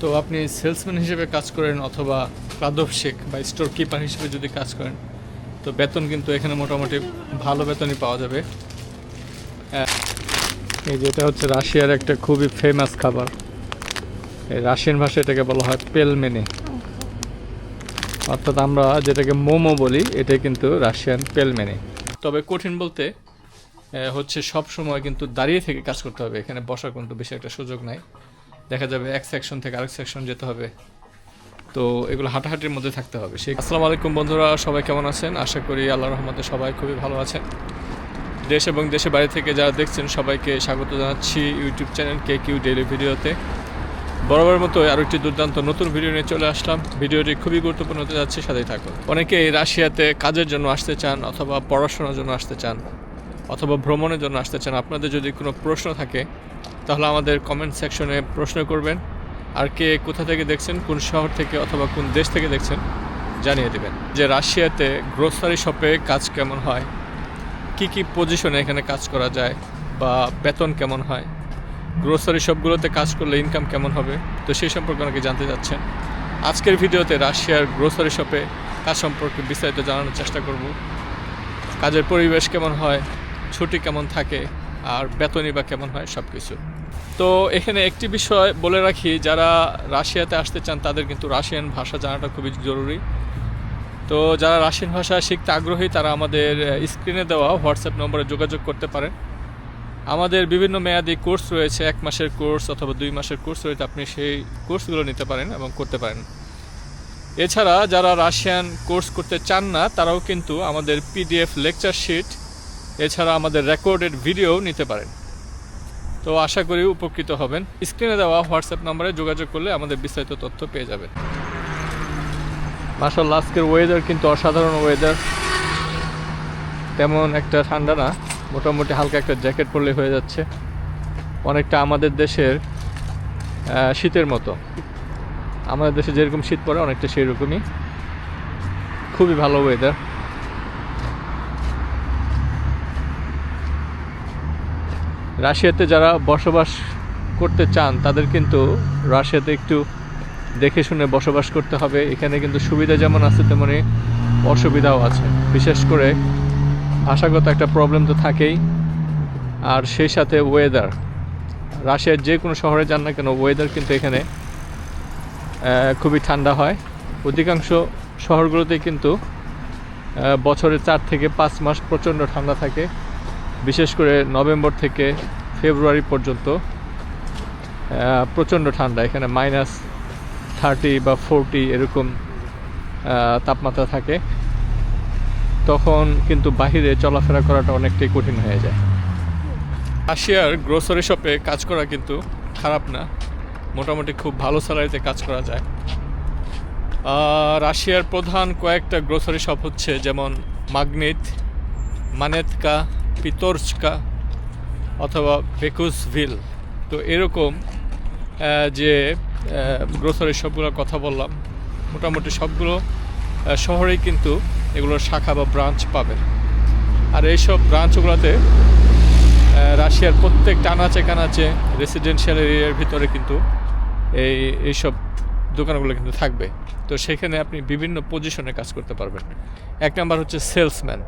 তো আপনি সেলসম্যান হিসেবে কাজ করেন অথবা ক্লাদব শেখ বা স্টোর কিপার হিসেবে যদি কাজ করেন, তো বেতন কিন্তু এখানে মোটামুটি ভালো বেতনই পাওয়া যাবে। এই যেটা হচ্ছে রাশিয়ার একটা খুবই ফেমাস খাবার। এই রাশিয়ান ভাষায় এটাকে বলা হয় পেলমেনে। অর্থাৎ আমরা যেটাকে মোমো বলি এটা কিন্তু রাশিয়ান পেলমেনে। তবে কঠিন বলতে হচ্ছে সব সময় কিন্তু দাঁড়িয়ে থেকে কাজ করতে হবে। এখানে বসার কিন্তু বেশি একটা সুযোগ নাই। দেখা যাবে এক সেকশন থেকে আরেক সেকশন যেতে হবে। তো এগুলো হাঁটাহাঁটির মধ্যে থাকতে হবে। সেই আসসালামু আলাইকুম বন্ধুরা, সবাই কেমন আছেন? আশা করি আল্লাহ রহমতে সবাই খুবই ভালো আছেন। দেশ এবং দেশের বাইরে থেকে যারা দেখছেন, সবাইকে স্বাগত জানাচ্ছি YouTube channel K Q daily ভিডিওতে। বরাবর মতো আরও একটি দুর্দান্ত নতুন ভিডিও নিয়ে চলে আসলাম। ভিডিওটি খুবই গুরুত্বপূর্ণ হতে যাচ্ছে, সাথেই থাকুন। অনেকে রাশিয়াতে কাজের জন্য আসতে চান অথবা পড়াশোনার জন্য আসতে চান অথবা ভ্রমণের জন্য আসতে চান। আপনাদের যদি কোনো প্রশ্ন থাকে তাহলে আমাদের কমেন্ট সেকশনে প্রশ্ন করবেন। আর কে কোথা থেকে দেখছেন, কোন শহর থেকে অথবা কোন দেশ থেকে দেখছেন, জানিয়ে দেবেন। যে রাশিয়াতে গ্রোসারি শপে কাজ কেমন হয়, কি কি পজিশনে এখানে কাজ করা যায়, বা বেতন কেমন হয় গ্রোসারি শপগুলোতে কাজ করলে ইনকাম কেমন হবে, তো সেই সম্পর্কে অনেকে জানতে চাচ্ছেন। আজকের ভিডিওতে রাশিয়ার গ্রোসারি শপে কাজ সম্পর্কে বিস্তারিত জানানোর চেষ্টা করব। কাজের পরিবেশ কেমন হয়, ছুটি কেমন থাকে, আর বেতনই বা কেমন হয় সব কিছু তো এখানে একটি বিষয় বলে রাখি, যারা রাশিয়াতে আসতে চান তাদের কিন্তু রাশিয়ান ভাষা জানাটা খুবই জরুরি। তো যারা রাশিয়ান ভাষা শিখতে আগ্রহী, তারা আমাদের স্ক্রিনে দেওয়া হোয়াটসঅ্যাপ নম্বরে যোগাযোগ করতে পারেন। আমাদের বিভিন্ন মেয়াদি কোর্স রয়েছে, এক মাসের কোর্স অথবা দুই মাসের কোর্স রয়েছে, আপনি সেই কোর্সগুলো নিতে পারেন এবং করতে পারেন। এছাড়া যারা রাশিয়ান কোর্স করতে চান না, তারাও কিন্তু আমাদের পিডিএফ লেকচার শিট এছাড়া আমাদের রেকর্ডেড ভিডিও নিতে পারেন। তো আশা করি উপকৃত হবেন। স্ক্রিনে দেওয়া হোয়াটসঅ্যাপ নম্বরে যোগাযোগ করলে আমাদের বিস্তারিত তথ্য পেয়ে যাবেন। মাসাল্লাহ আজকের ওয়েদার কিন্তু অসাধারণ ওয়েদার তেমন একটা ঠান্ডা না, মোটামুটি হালকা একটা জ্যাকেট পরলে হয়ে যাচ্ছে। অনেকটা আমাদের দেশের শীতের মতো। আমাদের দেশে যেরকম শীত পড়ে, অনেকটা সেই রকমই খুবই ভালো ওয়েদার রাশিয়াতে যারা বসবাস করতে চান, তাদের কিন্তু রাশিয়াতে একটু দেখে শুনে বসবাস করতে হবে। এখানে কিন্তু সুবিধা যেমন আছে, তেমনি অসুবিধাও আছে। বিশেষ করে ভাষাগত একটা প্রবলেম তো থাকেই। আর সেই সাথে ওয়েদার রাশিয়ার যে কোনো শহরে যান না কেন ওয়েদার কিন্তু এখানে খুবই ঠান্ডা হয়। অধিকাংশ শহরগুলোতে কিন্তু বছরে চার থেকে পাঁচ মাস প্রচণ্ড ঠান্ডা থাকে। বিশেষ করে নভেম্বর থেকে ফেব্রুয়ারি পর্যন্ত প্রচণ্ড ঠান্ডা। এখানে মাইনাস থার্টি বা ফোরটি এরকম তাপমাত্রা থাকে। তখন কিন্তু বাহিরে চলাফেরা করাটা অনেকটাই কঠিন হয়ে যায়। রাশিয়ার গ্রোসারি শপে কাজ করা কিন্তু খারাপ না। মোটামুটি খুব ভালো স্যালারিতে কাজ করা যায়। রাশিয়ার প্রধান কয়েকটা গ্রোসারি শপ হচ্ছে যেমন মাগনিত মানেতকা পিতর্চকা অথবা বেকুসভিল তো এরকম যে গ্রোসারি শপগুলোর কথা বললাম, মোটামুটি সবগুলো শহরেই কিন্তু এগুলোর শাখা বা ব্রাঞ্চ পাবেন। আর এইসব ব্রাঞ্চগুলোতে রাশিয়ার প্রত্যেক টানাচে কানাচে রেসিডেন্সিয়াল এরিয়ার ভিতরে কিন্তু এই, এইসব দোকানগুলো কিন্তু থাকবে। তো সেখানে আপনি বিভিন্ন পজিশনে কাজ করতে পারবেন। এক নাম্বার হচ্ছে সেলসম্যান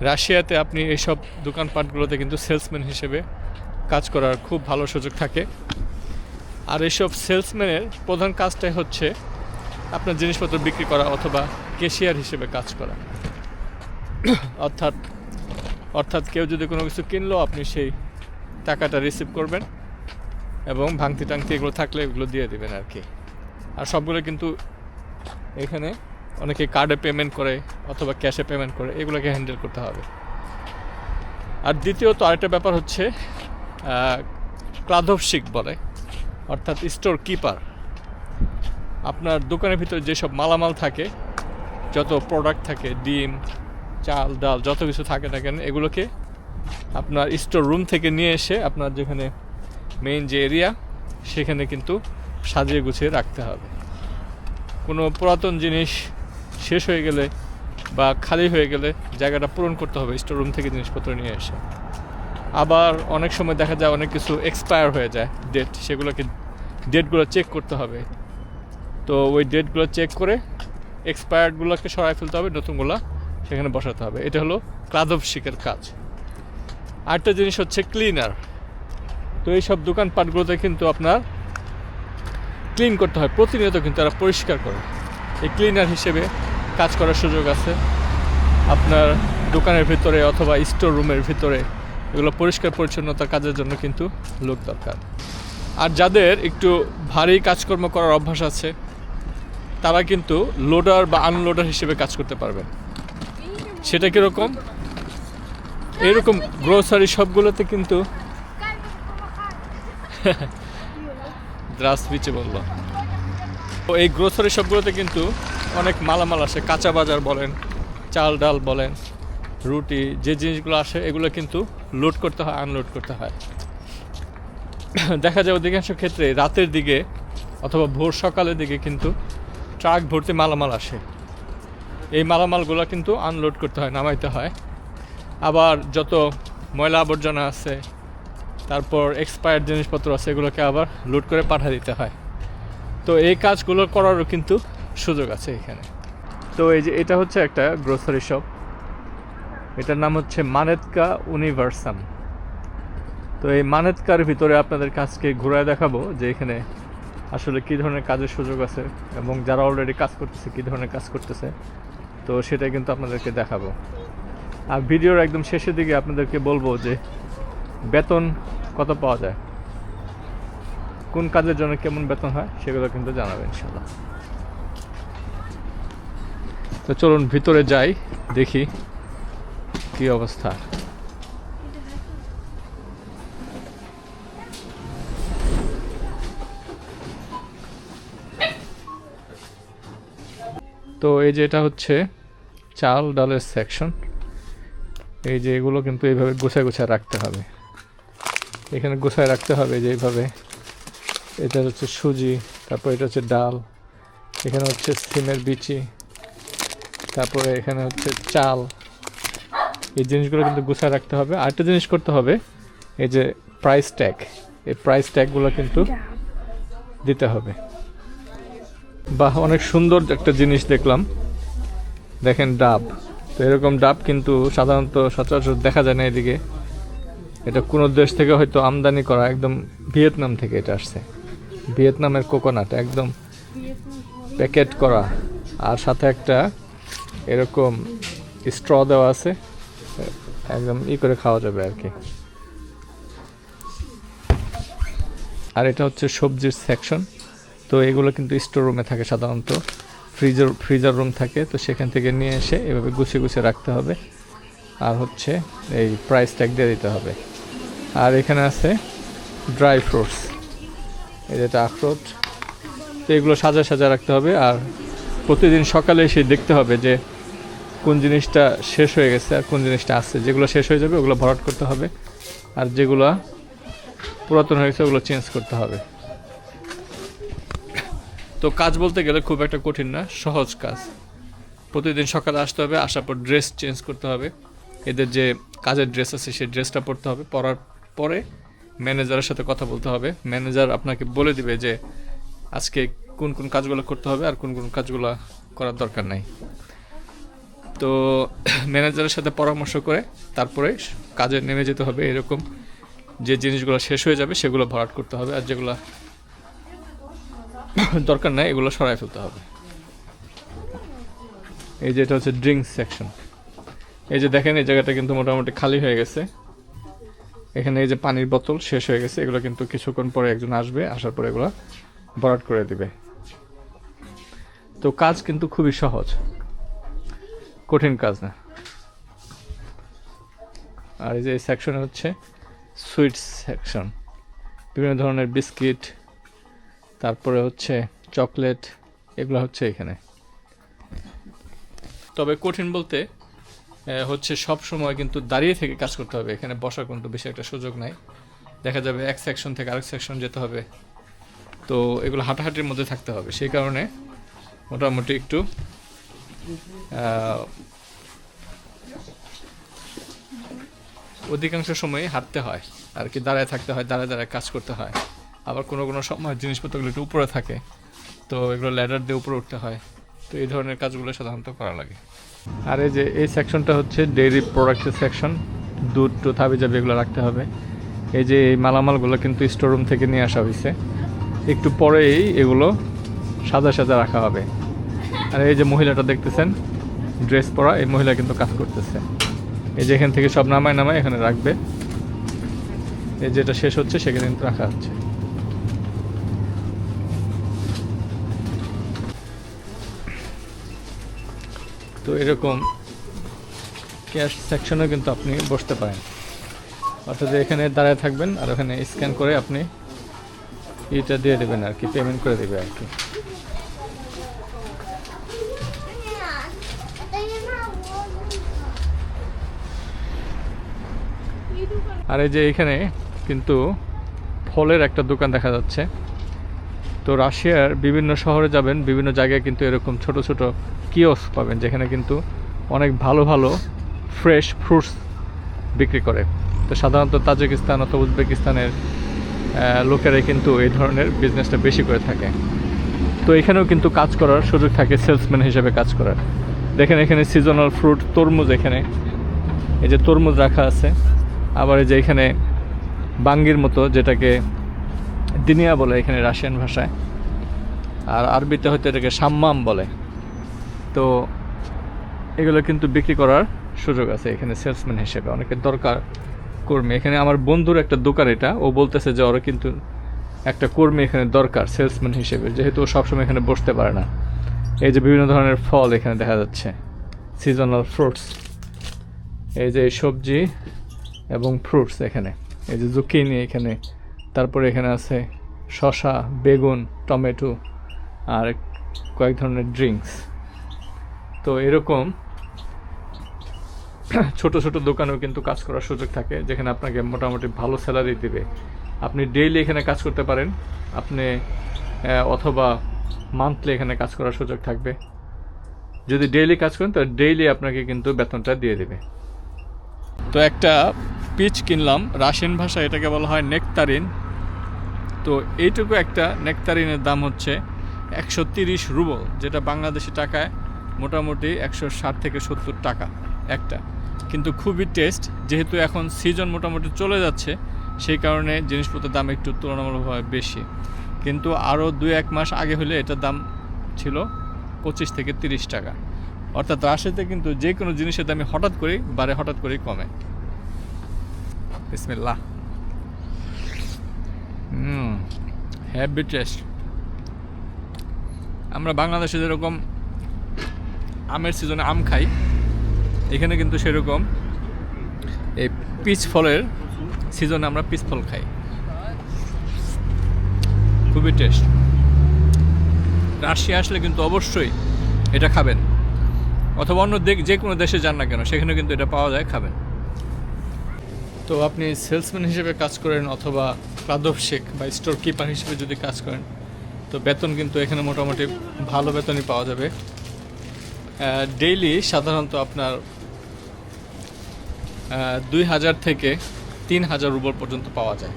রাশিয়াতে আপনি এইসব দোকানপাটগুলোতে কিন্তু সেলসম্যান হিসেবে কাজ করার খুব ভালো সুযোগ থাকে। আর এইসব সেলসম্যানের প্রধান কাজটাই হচ্ছে আপনার জিনিসপত্র বিক্রি করা অথবা কেশিয়ার হিসেবে কাজ করা। অর্থাৎ অর্থাৎ কেউ যদি কোনো কিছু কিনলো, আপনি সেই টাকাটা রিসিভ করবেন এবং ভাঙতি টাংতি এগুলো থাকলে এগুলো দিয়ে দেবেন আর কি। আর সবগুলো কিন্তু এখানে অনেকে কার্ডে পেমেন্ট করে অথবা ক্যাশে পেমেন্ট করে, এগুলোকে হ্যান্ডেল করতে হবে। আর দ্বিতীয়ত আরেকটা ব্যাপার হচ্ছে ক্লাধবশিক বলে, অর্থাৎ স্টোর কিপার আপনার দোকানের ভিতরে যেসব মালামাল থাকে, যত প্রোডাক্ট থাকে, ডিম, চাল, ডাল, যত কিছু থাকে না কেন, এগুলোকে আপনার স্টোর রুম থেকে নিয়ে এসে আপনার যেখানে মেইন যে এরিয়া সেখানে কিন্তু সাজিয়ে গুছিয়ে রাখতে হবে। কোনো পুরাতন জিনিস শেষ হয়ে গেলে বা খালি হয়ে গেলে জায়গাটা পূরণ করতে হবে স্টোর রুম থেকে জিনিসপত্র নিয়ে এসে। আবার অনেক সময় দেখা যায় অনেক কিছু এক্সপায়ার হয়ে যায় ডেট সেগুলোকে ডেটগুলো চেক করতে হবে। তো ওই ডেটগুলো চেক করে এক্সপায়ার্ডগুলোকে সরাই ফেলতে হবে, নতুনগুলো সেখানে বসাতে হবে। এটা হলো ক্লাদবশিকের কাজ। আরেকটা জিনিস হচ্ছে ক্লিনার তো এইসব দোকানপাটগুলোতে কিন্তু আপনার ক্লিন করতে হয়, প্রতিনিয়ত কিন্তু তারা পরিষ্কার করে। এই ক্লিনার হিসেবে কাজ করার সুযোগ আছে। আপনার দোকানের ভিতরে অথবা স্টোর রুমের ভিতরে এগুলো পরিষ্কার পরিচ্ছন্নতা কাজের জন্য কিন্তু লোক দরকার। আর যাদের একটু ভারী কাজকর্ম করার অভ্যাস আছে, তারা কিন্তু লোডার বা আনলোডার হিসেবে কাজ করতে পারবেন। সেটা কীরকম? এরকম গ্রোসারি সবগুলোতে কিন্তু দ্রাস বিচে বলল। এই গ্রোসারি সবগুলোতে কিন্তু অনেক মালামাল আসে, কাঁচা বাজার বলেন, চাল ডাল বলেন, রুটি, যে জিনিসগুলো আসে, এগুলো কিন্তু লোড করতে হয় আনলোড করতে হয়। দেখা যায় অধিকাংশ ক্ষেত্রে রাতের দিকে অথবা ভোর সকালের দিকে কিন্তু ট্রাক ভর্তি মালামাল আসে। এই মালামালগুলো কিন্তু আনলোড করতে হয়, নামাইতে হয়। আবার যত ময়লা আবর্জনা আছে, তারপর এক্সপায়ার্ড জিনিসপত্র আছে, এগুলোকে আবার লোড করে পাঠিয়ে দিতে হয়। তো এই কাজগুলো করারও কিন্তু সুযোগ আছে এখানে। তো এই যে এটা হচ্ছে একটা গ্রোসারি শপ এটার নাম হচ্ছে মানেতকা ইউনিভার্সাম তো এই মানেতকার ভিতরে আপনাদের কাজকে ঘুরায় দেখাবো যে এখানে আসলে কী ধরনের কাজের সুযোগ আছে এবং যারা অলরেডি কাজ করতেছে, কী ধরনের কাজ করতেছে। তো সেটা কিন্তু আপনাদেরকে দেখাবো। আর ভিডিওর একদম শেষের দিকে আপনাদেরকে বলব যে বেতন কত পাওয়া যায়? কোন কাজের জন্য কেমন বেতন হয়, সেগুলো কিন্তু জানাবেন ইনশাল্লাহ তো চলুন ভিতরে যাই, দেখি কি অবস্থা। তো এই যে এটা হচ্ছে চাল ডালের সেকশন এই যে এগুলো কিন্তু এইভাবে গুছায় গুছায় রাখতে হবে। এখানে গুছায় রাখতে হবে যে এইভাবে। এটা হচ্ছে সুজি, তারপর এটা হচ্ছে ডাল। এখানে হচ্ছে সিমের বিচি। তারপরে এখানে হচ্ছে চাল। এই জিনিসগুলো কিন্তু গুছায় রাখতে হবে। আরেকটা জিনিস করতে হবে, এই যে প্রাইস ট্যাগ এই প্রাইস ট্যাগগুলো কিন্তু দিতে হবে। বাহ, অনেক সুন্দর একটা জিনিস দেখলাম। দেখেন ডাব। তো এরকম ডাব কিন্তু সাধারণত সচরাচর দেখা যায় না এদিকে। এটা কোনো দেশ থেকে হয়তো আমদানি করা, একদম ভিয়েতনাম থেকে এটা আসছে। ভিয়েতনামের কোকোনাট, একদম প্যাকেট করা। আর সাথে একটা এরকম স্ট্র দেওয়া আছে, একদম ই করে খাওয়া যাবে আর কি। আর এটা হচ্ছে সবজির সেকশন তো এগুলো কিন্তু স্টোর রুমে থাকে সাধারণত। ফ্রিজার ফ্রিজার রুম থাকে, তো সেখান থেকে নিয়ে এসে এভাবে গুছিয়ে গুছিয়ে রাখতে হবে। আর হচ্ছে এই প্রাইস ট্যাগ দিয়ে দিতে হবে। আর এখানে আছে ড্রাই ফ্রুটস এই যেটা আখরোট। তো এগুলো সাজা সাজা রাখতে হবে। আর প্রতিদিন সকালে এসে দেখতে হবে যে কোন জিনিসটা শেষ হয়ে গেছে আর কোন জিনিসটা আছে। যেগুলো শেষ হয়ে যাবে, ওগুলো ভরাট করতে হবে। আর যেগুলো পুরাতন হয়ে গেছে, ওগুলো চেঞ্জ করতে হবে। তো কাজ বলতে গেলে খুব একটা কঠিন না, সহজ কাজ। প্রতিদিন সকালে আসতে হবে, আসার পর ড্রেস চেঞ্জ করতে হবে। এদের যে কাজের ড্রেস আছে, সেই ড্রেসটা পরতে হবে। পরার পরে ম্যানেজারের সাথে কথা বলতে হবে। ম্যানেজার আপনাকে বলে দিবে যে, আজকে কোন কোন কাজগুলো করতে হবে আর কোন কোন কাজগুলো করার দরকার নাই। তো ম্যানেজারের সাথে পরামর্শ করে তারপরে কাজে নেমে যেতে হবে এরকম। যে জিনিসগুলো শেষ হয়ে যাবে সেগুলো ভরাট করতে হবে আর যেগুলো দরকার নাই এগুলো সরাই ফেলতে হবে। এই যে এটা হচ্ছে ড্রিঙ্কস সেকশন। এই যে দেখেন, এই জায়গাটা কিন্তু মোটামুটি খালি হয়ে গেছে। এখানে এই যে পানির বোতল শেষ হয়ে গেছে, এগুলো কিন্তু কিছুক্ষণ পরে একজন আসবে, আসার পরে এগুলো ভরাট করে দিবে। তো কাজ কিন্তু খুবই সহজ। কঠিন কাজ না। আর এই যে সেকশনে হচ্ছে সুইটস সেকশন বিভিন্ন ধরনের বিস্কিট তারপরে হচ্ছে চকলেট এগুলো হচ্ছে এখানে। তবে কঠিন বলতে হচ্ছে সব সময় কিন্তু দাঁড়িয়ে থেকে কাজ করতে হবে। এখানে বসার কিন্তু বেশি একটা সুযোগ নাই। দেখা যাবে এক সেকশন থেকে আরেক সেকশন যেতে হবে। তো এগুলো হাঁটাহাঁটির মধ্যে থাকতে হবে। সেই কারণে মোটামুটি একটু অধিকাংশ সময় হাঁটতে হয়, আর কি দাঁড়ায় থাকতে হয়, দাঁড়ায় দাঁড়ায় কাজ করতে হয়। আবার কোনো কোনো সময় জিনিসপত্রগুলো একটু উপরে থাকে, তো এগুলো ল্যাডার দিয়ে উপরে উঠতে হয়, তো এই ধরনের কাজগুলো সাধারণত করা লাগে। আর এই যে এই সেকশনটা হচ্ছে ডেইরি প্রোডাক্টের সেকশন দুধ টুধ হাবি জাবি এগুলো রাখতে হবে। এই যে এই মালামালগুলো কিন্তু স্টোররুম থেকে নিয়ে আসা হয়েছে একটু পরেই এগুলো সাজা সাজা রাখা হবে। আর এই যে মহিলাটা দেখতেছেন ড্রেস পরা, এই মহিলা কিন্তু কাজ করতেছে। এই যে এখান থেকে সব নামায় নামায় এখানে রাখবে। এই যেটা শেষ হচ্ছে, সেখানে কিন্তু রাখা হচ্ছে। তো এরকম ক্যাশ সেকশনে কিন্তু আপনি বসতে পারেন। অর্থাৎ এখানে দাঁড়ায় থাকবেন আর ওখানে স্ক্যান করে আপনি এটা দিয়ে দেবেন আর কি পেমেন্ট করে দেবে আর কি। আর এই যে এখানে কিন্তু ফলের একটা দোকান দেখা যাচ্ছে। তো রাশিয়ার বিভিন্ন শহরে যাবেন, বিভিন্ন জায়গায় কিন্তু এরকম ছোট ছোট কিওস পাবেন, যেখানে কিন্তু অনেক ভালো ভালো ফ্রেশ ফ্রুটস বিক্রি করে। তো সাধারণত তাজিকিস্তান অথবা উজবেকিস্তানের লোকেরাই কিন্তু এই ধরনের বিজনেসটা বেশি করে থাকে। তো এখানেও কিন্তু কাজ করার সুযোগ থাকে সেলসম্যান হিসেবে কাজ করার। দেখেন এখানে সিজনাল ফ্রুট তরমুজ এখানে। এই যে তরমুজ রাখা আছে। আবার যে এখানে বাঙ্গির মতো যেটাকে দিনিয়া বলে এখানে রাশিয়ান ভাষায়, আর আরবিতে হয়তো এটাকে সাম্মাম বলে। তো এগুলো কিন্তু বিক্রি করার সুযোগ আছে এখানে সেলসম্যান হিসেবে, অনেকের দরকার কর্মী। এখানে আমার বন্ধুর একটা দোকান এটা, ও বলতেছে যে ওরা কিন্তু একটা কর্মী এখানে দরকার সেলসম্যান হিসেবে, যেহেতু ও সবসময় এখানে বসতে পারে না। এই যে বিভিন্ন ধরনের ফল এখানে দেখা যাচ্ছে সিজনাল ফ্রুটস এই যে সবজি এবং ফ্রুটস এখানে। এই যে জুকিনি এখানে, তারপরে এখানে আছে শসা, বেগুন, টমেটো আর কয়েক ধরনের ড্রিঙ্কস তো এরকম ছোট ছোট দোকানেও কিন্তু কাজ করার সুযোগ থাকে, যেখানে আপনাকে মোটামুটি ভালো স্যালারি দিবে। আপনি ডেইলি এখানে কাজ করতে পারেন, আপনি অথবা মান্থলি এখানে কাজ করার সুযোগ থাকবে। যদি ডেইলি কাজ করেন, তাহলে ডেইলি আপনাকে কিন্তু বেতনটা দিয়ে দেবে। তো একটা পিচ কিনলাম, রাশিয়ান ভাষায় এটাকে বলা হয় নেকতারিন। তো এইটুকু একটা নেকতারিনের দাম হচ্ছে একশো তিরিশ রুবল, যেটা বাংলাদেশি টাকায় মোটামুটি একশো ষাট থেকে সত্তর টাকা একটা। কিন্তু খুবই টেস্ট, যেহেতু এখন সিজন মোটামুটি চলে যাচ্ছে, সেই কারণে জিনিসপত্রের দাম একটু তুলনামূলকভাবে বেশি। কিন্তু আরও দুই এক মাস আগে হলে এটার দাম ছিল পঁচিশ থেকে তিরিশ টাকা। অর্থাৎ রাশিয়াতে কিন্তু যে কোনো জিনিসের দামই হঠাৎ করেই বারে হঠাৎ করেই কমে। বিসমিল্লাহ। হুম টেস্ট আমরা বাংলাদেশে যেরকম আমের সিজনে আম খাই, এখানে কিন্তু সেরকম এই পিচ ফলের সিজনে আমরা পিচ ফল খাই। খুবই টেস্ট রাশিয়া আসলে কিন্তু অবশ্যই এটা খাবেন। অথবা অন্য যে কোনো দেশে যান না কেন, সেখানে কিন্তু এটা পাওয়া যায়, খাবেন। তো আপনি সেলসম্যান হিসেবে কাজ করেন অথবা প্রাদব শেখ বা স্টোর কিপার হিসেবে যদি কাজ করেন, তো বেতন কিন্তু এখানে মোটামুটি ভালো বেতনই পাওয়া যাবে। ডেইলি সাধারণত আপনার দুই হাজার থেকে তিন হাজার রুবল পর্যন্ত পাওয়া যায়।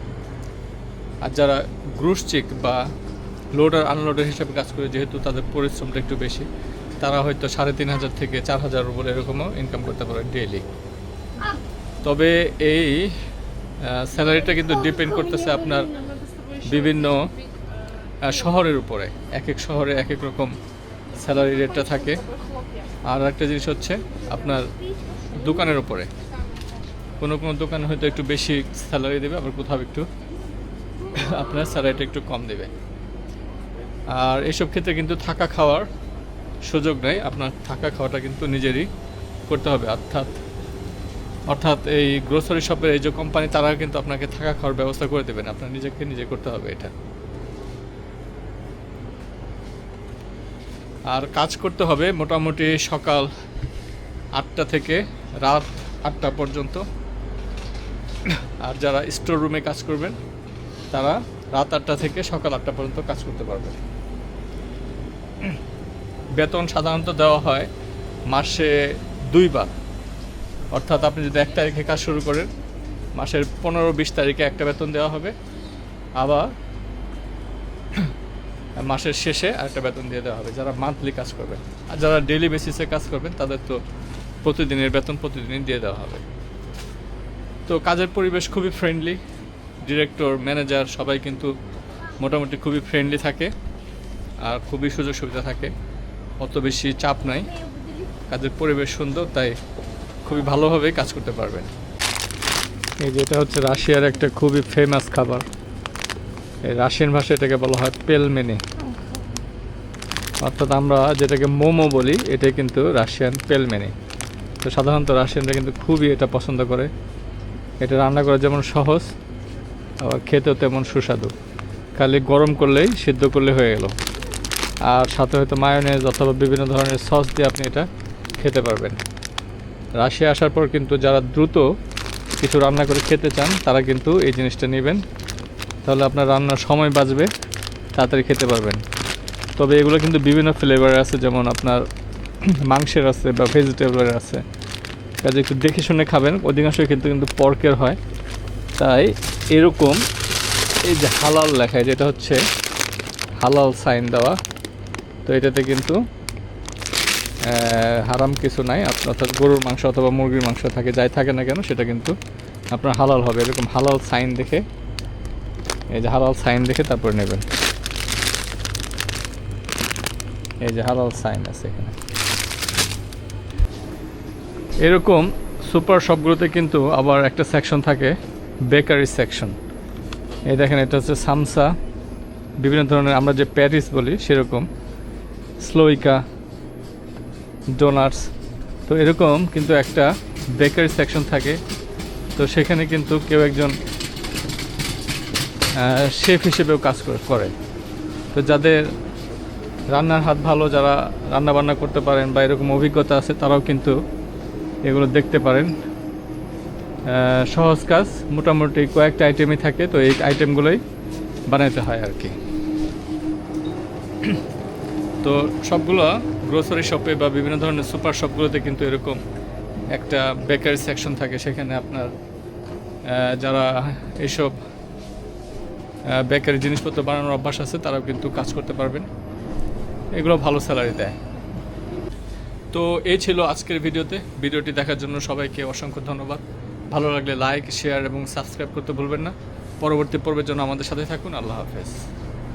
আর যারা গ্রুস চেক বা লোডার আনলোডার হিসেবে কাজ করে, যেহেতু তাদের পরিশ্রমটা একটু বেশি, তারা হয়তো সাড়ে তিন হাজার থেকে চার হাজার রুবল এরকমও ইনকাম করতে পারে ডেইলি তবে এই স্যালারিটা কিন্তু ডিপেন্ড করতেছে আপনার বিভিন্ন শহরের উপরে। এক এক শহরে এক এক রকম স্যালারি রেটটা থাকে। আর একটা জিনিস হচ্ছে আপনার দোকানের উপরে। কোনো কোনো দোকানে হয়তো একটু বেশি স্যালারি দেবে, আবার কোথাও একটু আপনার স্যালারিটা একটু কম দেবে। আর এসব ক্ষেত্রে কিন্তু থাকা খাওয়ার সুযোগ নেই। আপনার থাকা খাওয়াটা কিন্তু নিজেরই করতে হবে। অর্থাৎ অর্থাৎ এই গ্রোসারি শপের এই যে কোম্পানি তারা কিন্তু আপনাকে থাকা খাওয়ার ব্যবস্থা করে দেবেন। আপনার নিজেকে নিজে করতে হবে এটা। আর কাজ করতে হবে মোটামুটি সকাল আটটা থেকে রাত আটটা পর্যন্ত। আর যারা স্টোর রুমে কাজ করবেন, তারা রাত আটটা থেকে সকাল আটটা পর্যন্ত কাজ করতে পারবেন। বেতন সাধারণত দেওয়া হয় মাসে দুইবার। অর্থাৎ আপনি যদি এক তারিখে কাজ শুরু করেন, মাসের পনেরো বিশ তারিখে একটা বেতন দেওয়া হবে। আবার মাসের শেষে আরেকটা বেতন দিয়ে দেওয়া হবে, যারা মান্থলি কাজ করবেন। আর যারা ডেলি বেসিসে কাজ করবেন, তাদের তো প্রতিদিনের বেতন প্রতিদিনই দিয়ে দেওয়া হবে। তো কাজের পরিবেশ খুবই ফ্রেন্ডলি ডিরেক্টর ম্যানেজার সবাই কিন্তু মোটামুটি খুবই ফ্রেন্ডলি থাকে আর খুবই সুযোগ সুবিধা থাকে। অত বেশি চাপ নাই। কাজের পরিবেশ সুন্দর, তাই খুবই ভালোভাবে কাজ করতে পারবেন। এই যেটা হচ্ছে রাশিয়ার একটা খুবই ফেমাস খাবার। এই রাশিয়ান ভাষায় এটাকে বলা হয় পেলমেনি। অর্থাৎ আমরা যেটাকে মোমো বলি এটা কিন্তু রাশিয়ান পেলমেনি। তো সাধারণত রাশিয়ানরা কিন্তু খুবই এটা পছন্দ করে। এটা রান্না করা যেমন সহজ, আবার খেতেও তেমন সুস্বাদু। খালি গরম করলেই সিদ্ধ করলে হয়ে গেল। আর সাথে হয়তো মায়োনেজ অথবা বিভিন্ন ধরনের সস দিয়ে আপনি এটা খেতে পারবেন। রাশিয়া আসার পর কিন্তু যারা দ্রুত কিছু রান্না করে খেতে চান, তারা কিন্তু এই জিনিসটা নেবেন। তাহলে আপনার রান্নার সময় বাঁচবে, তাড়াতাড়ি খেতে পারবেন। তবে এগুলো কিন্তু বিভিন্ন ফ্লেভারের আছে, যেমন আপনার মাংসের আছে বা ভেজিটেবলের আছে। কাজে একটু দেখে শুনে খাবেন, অধিকাংশই কিন্তু কিন্তু পর্কের হয়। তাই এরকম এই যে হালাল লেখায় যেটা হচ্ছে হালাল সাইন দেওয়া। তো এটাতে কিন্তু হারাম কিছু নাই। আপ- অর্থাৎ গরুর মাংস অথবা মুরগির মাংস থাকে, যাই থাকে না কেন, সেটা কিন্তু আপনার হালাল হবে। এরকম হালাল সাইন দেখে, এই যে হালাল সাইন দেখে তারপরে নেবেন। এই যে হালাল সাইন আছে এখানে। এরকম সুপার শপগুলোতে কিন্তু আবার একটা সেকশন থাকে, বেকারি সেকশন। এই দেখেন, এটা হচ্ছে সামসা। বিভিন্ন ধরনের আমরা যে প্যারিস বলি, সেরকম। স্লোইকা ডোনাটস তো এরকম কিন্তু একটা বেকারি সেকশন থাকে। তো সেখানে কিন্তু কেউ একজন শেফ হিসেবেও কাজ করে- তো যাদের রান্নার হাত ভালো, যারা রান্না বান্না করতে পারেন বা এরকম অভিজ্ঞতা আছে, তারাও কিন্তু এগুলো দেখতে পারেন। সহজ কাজ, মোটামুটি কয়েকটা আইটেমই থাকে, তো এই আইটেমগুলোই বানাইতে হয় আর কি। তো সবগুলো গ্রোসারি শপে বা বিভিন্ন ধরনের সুপার শপগুলোতে কিন্তু এরকম একটা বেকারি সেকশন থাকে, সেখানে আপনার যারা এইসব বেকারি জিনিসপত্র বানানোর অভ্যাস আছে, তারাও কিন্তু কাজ করতে পারবেন। এগুলো ভালো স্যালারি দেয়। তো এই ছিল আজকের ভিডিওতে। ভিডিওটি দেখার জন্য সবাইকে অসংখ্য ধন্যবাদ। ভালো লাগলে লাইক শেয়ার এবং সাবস্ক্রাইব করতে ভুলবেন না। পরবর্তী পর্বের জন্য আমাদের সাথে থাকুন। আল্লাহ হাফেজ।